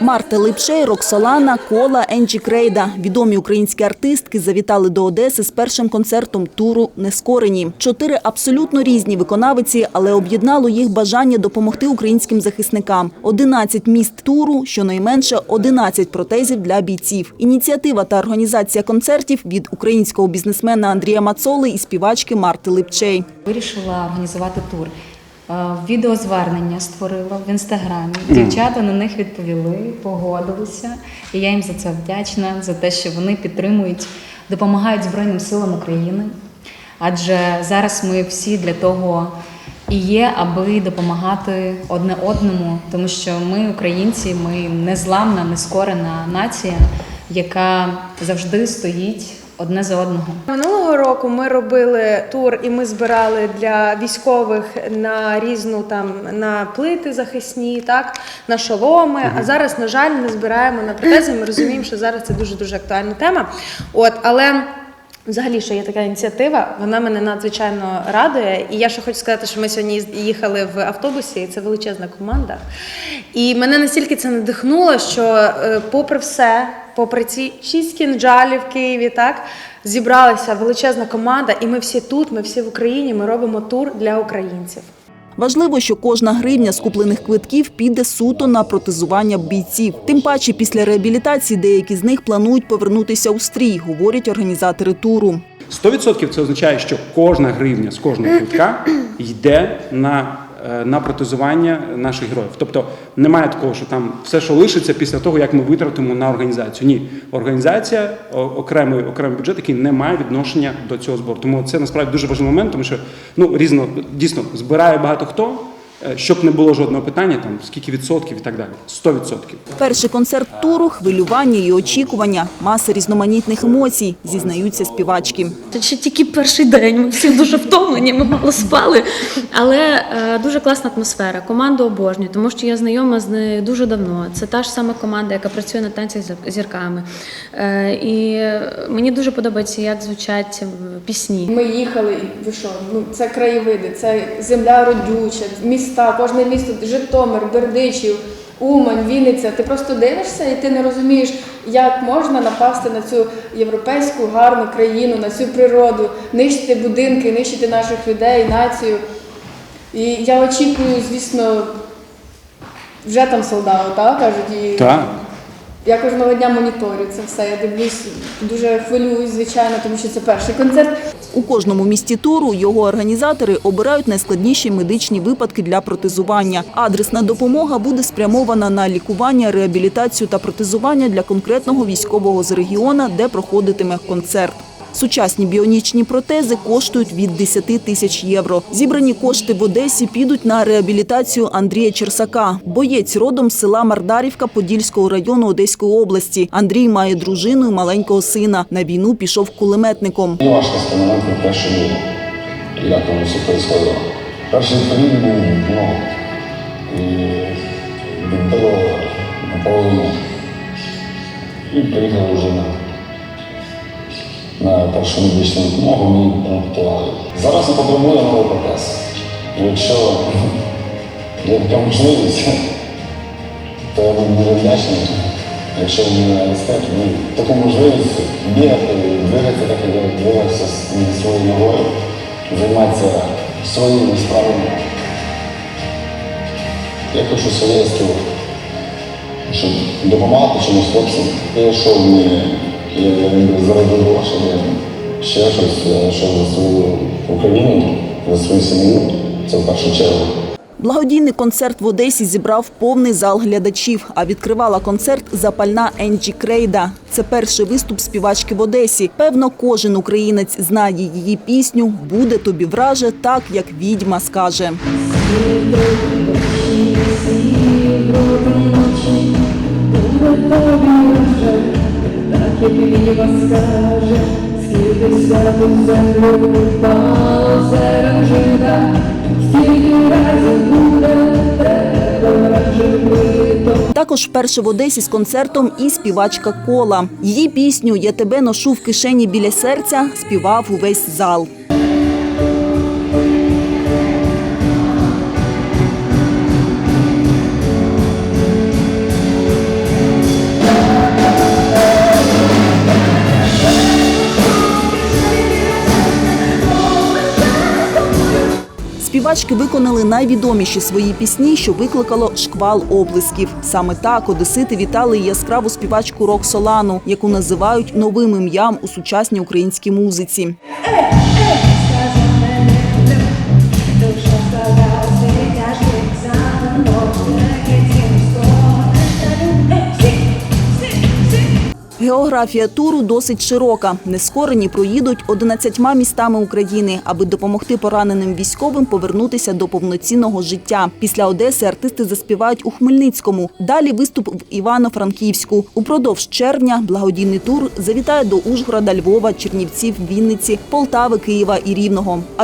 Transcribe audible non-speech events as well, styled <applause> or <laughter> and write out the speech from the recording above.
Марта Липшей, Роксолана, Кола, Енджі Крейда. Відомі українські артистки завітали до Одеси з першим концертом туру «Нескорені». Чотири абсолютно різні виконавиці, але об'єднало їх бажання допомогти українським захисникам. 11 міст туру, щонайменше 11 протезів для бійців. Ініціатива та організація концертів від українського бізнесмена Андрія Мацоли і співачки Марти Липчей. Вирішила організувати тур. Відеозвернення створила в інстаграмі. Дівчата на них відповіли, погодилися. І я їм за це вдячна, за те, що вони підтримують, допомагають Збройним силам України. Адже зараз ми всі для того і є, аби допомагати одне одному, тому що ми, українці, ми незламна, нескорена нація, яка завжди стоїть одне за одного. Минулого року ми робили тур і ми збирали для військових на різну там на плити захисні, так на шоломи. А зараз, на жаль, не збираємо на протези. Ми розуміємо, що зараз це дуже дуже актуальна тема. От, але. Взагалі, що є така ініціатива, вона мене надзвичайно радує. І я ще хочу сказати, що ми сьогодні їхали в автобусі, і це величезна команда. І мене настільки це надихнуло, що, е, попри все, попри ці шість кінжалів в Києві, так зібралася величезна команда, і ми всі тут, ми всі в Україні. Ми робимо тур для українців. Важливо, що кожна гривня з куплених квитків піде суто на протезування бійців. Тим паче після реабілітації деякі з них планують повернутися у стрій, говорять організатори туру. 100% це означає, що кожна гривня з кожного квитка йде на, на протезування наших героїв. Тобто немає такого, що там все, що лишиться після того, як ми витратимо на організацію. Ні, організація окремий, окремий бюджет, який не має відношення до цього збору. Тому це насправді дуже важливий момент, тому що ну різно дійсно збирає багато хто, е, щоб не було жодного питання, там скільки відсотків і так далі. 100%. Перший концерт туру хвилювання і очікування, маса різноманітних емоцій, зізнаються співачки. Це ще тільки перший день. Ми всі дуже втомлені, ми мало спали. Але е, дуже класна атмосфера. Команду обожнюю, тому що я знайома з нею дуже давно. Це та ж сама команда, яка працює на танцях з зірками. Е, і мені дуже подобається, як звучать е, пісні. Ми їхали, і ви що? Ну це краєвиди, це земля родюча, міста, кожне місто, Житомир, Бердичів, Умань, Вінниця. Ти просто дивишся і ти не розумієш, як можна напасти на цю європейську гарну країну, на цю природу, нищити будинки, нищити наших людей, націю. І я очікую, звісно, вже там солдати, так кажуть, і Так. Я кожного дня моніторю це все. Я дивлюсь, дуже хвилююсь, звичайно, тому що це перший концерт. У кожному місті туру його організатори обирають найскладніші медичні випадки для протезування. Адресна допомога буде спрямована на лікування, реабілітацію та протезування для конкретного військового з регіона, де проходитиме концерт. Сучасні біонічні протези коштують від 10 тисяч євро. Зібрані кошти в Одесі підуть на реабілітацію Андрія Черсака. Боєць родом з села Мардарівка Подільського району Одеської області. Андрій має дружину і маленького сина. На війну пішов кулеметником. Мені важко вспоминати перші дні, як воно все происходило. Перший період був ну, і відбило наполовину. І приїхав вже на першу медичну допомогу, мені ампутували. Зараз я потребую новий протез. Якщо <laughs> є така можливість, то я буду дуже вдячний. Якщо мені дасте ну, таку можливість бігати, двигатися так, як я двигався своєю ногою, займатися своїми справами. Я хочу совєтську, щоб допомагати чомусь хлопцям. Я йшов не заради грошей, ще щось, я йшов за свою Україну, за свою сім'ю. Це в першу чергу. Благодійний концерт в Одесі зібрав повний зал глядачів, а відкривала концерт запальна Енджі Крейда. Це перший виступ співачки в Одесі. Певно, кожен українець знає її пісню Буде тобі враже, так як відьма скаже. Також вперше в Одесі з концертом і співачка Кола. Її пісню Я тебе ношу в кишені біля серця співав увесь зал. Співачки виконали найвідоміші свої пісні, що викликало шквал облисків. Саме так одесити вітали яскраву співачку Рок Солану, яку називають новим ім'ям у сучасній українській музиці. Географія туру досить широка. Нескорені проїдуть 11 містами України, аби допомогти пораненим військовим повернутися до повноцінного життя. Після Одеси артисти заспівають у Хмельницькому. Далі виступ в Івано-Франківську. Упродовж червня благодійний тур завітає до Ужгорода, Львова, Чернівців, Вінниці, Полтави, Києва і Рівного.